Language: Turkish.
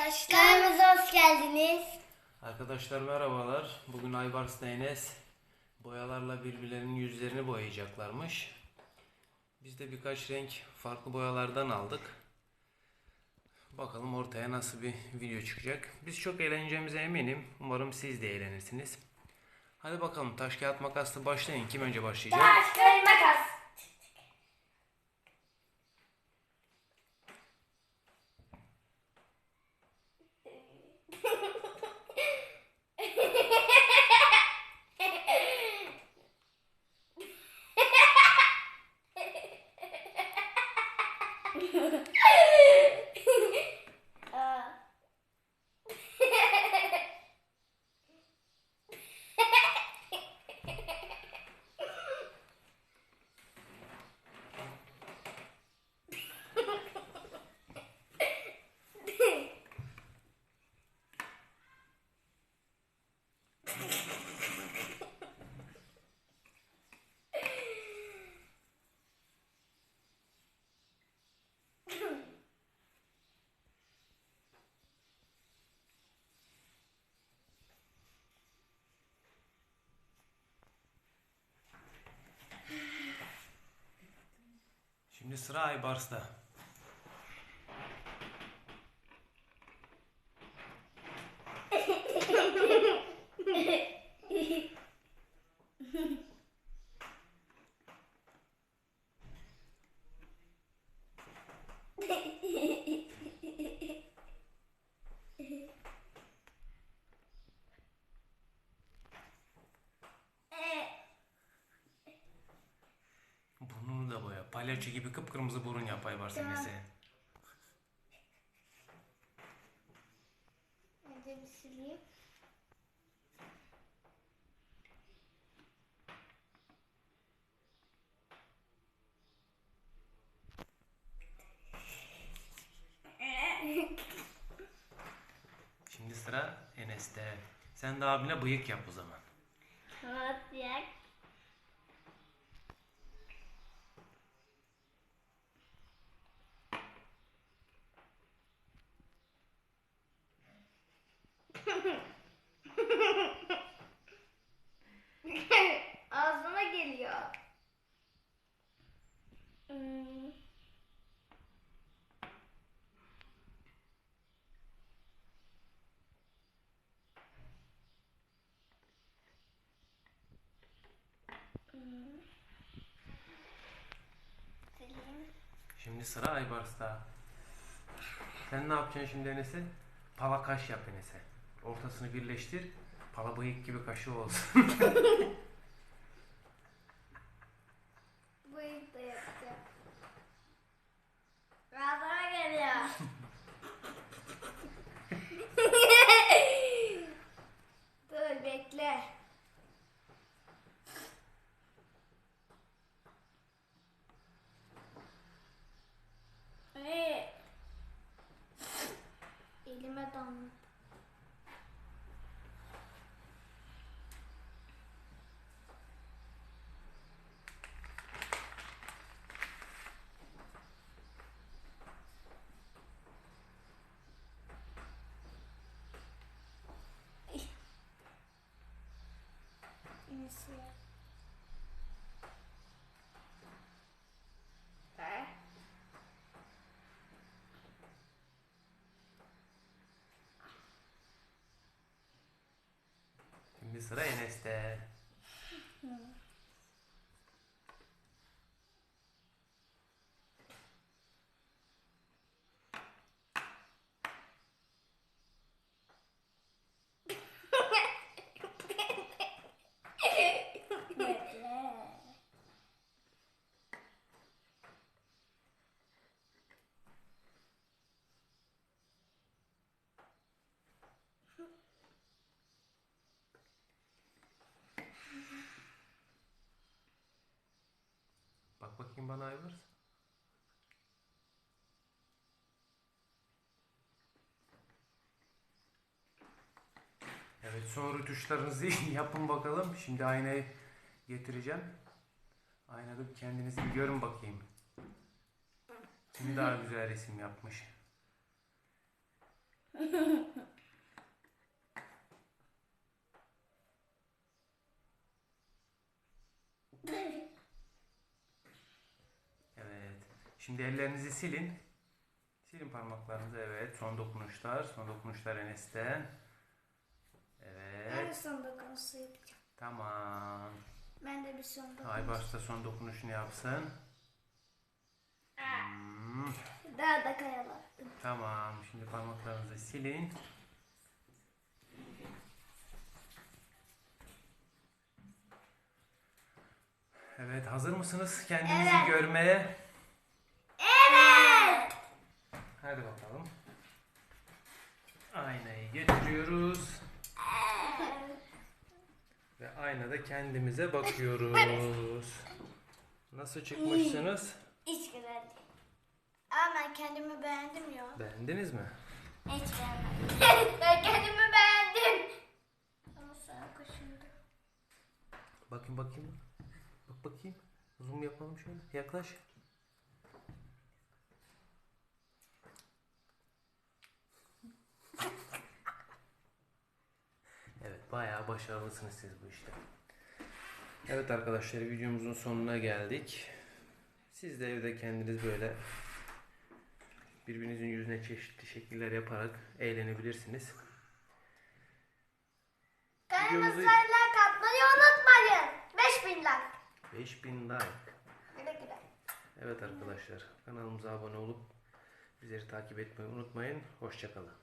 Arkadaşlarımıza hoş geldiniz. Arkadaşlar merhabalar. Bugün Aybars Enes boyalarla birbirlerinin yüzlerini boyayacaklarmış. Biz de birkaç renk farklı boyalardan aldık. Bakalım ortaya nasıl bir video çıkacak. Biz çok eğleneceğimize eminim. Umarım siz de eğlenirsiniz. Hadi bakalım taş kağıt makasla başlayın. Kim önce başlayacak? Taş, kağıt, Şimdi sıra Aybars'ta. Burnunu da boya. Palyaço gibi kıpkırmızı burun yap Aybars Enes'e. Önce bir sileyim. Şimdi sıra Enes'te. Sen de abine bıyık yap o zaman. Nasıl yak? Ağzıma geliyor. Hmm. Hmm. Sileyim. Şimdi sıra Aybars'ta. Sen ne yapacaksın şimdi Enes'e? Pala kaş yap Enes'e. Ortasını birleştir. Pala bıyık gibi kaşı olsun. Bıyık da yapacağım. Ağzıma geliyor. Dur bekle. 점. 인수야. Şimdi sıra Enes'te. Bekle. Bak bakayım bana Aybars. Evet son rötuşlarınızı yapın bakalım. Şimdi aynayı getireceğim. Aynada kendinizi bir görün bakayım. Kim daha güzel resim yapmış. Evet. Şimdi ellerinizi silin. Silin parmaklarınızı. Evet. Son dokunuşlar. Son dokunuşlar Enes'ten. Evet. Ben de son dokunusu yapacağım. Tamam. Ben de bir son dokunusu. Aybars da son dokunuşunu yapsın. Hmm, Daha da kayalattım. tamam. Şimdi parmaklarınızı silin. Evet, hazır mısınız kendinizi Evet. görmeye? Evet. Hadi bakalım. Aynayı getiriyoruz ve aynada kendimize bakıyoruz. Nasıl çıkmışsınız? Hiç güzel değil. Ama ben kendimi beğendim ya. Beğendiniz mi? Hiç beğenmedim. ben kendimi beğendim. Ama sana kaşındı. Bakayım bakayım. Bak bakayım. Zoom yapalım şöyle. Yaklaş. Evet bayağı başarılısınız siz bu işte. Evet arkadaşlar videomuzun sonuna geldik. Siz de evde kendiniz böyle birbirinizin yüzüne çeşitli şekiller yaparak eğlenebilirsiniz. Videomuzu- like atmayı unutmayın. 5000 like. 5000 like. Güle güle. Evet arkadaşlar kanalımıza abone olup bizleri takip etmeyi unutmayın. Hoşçakalın.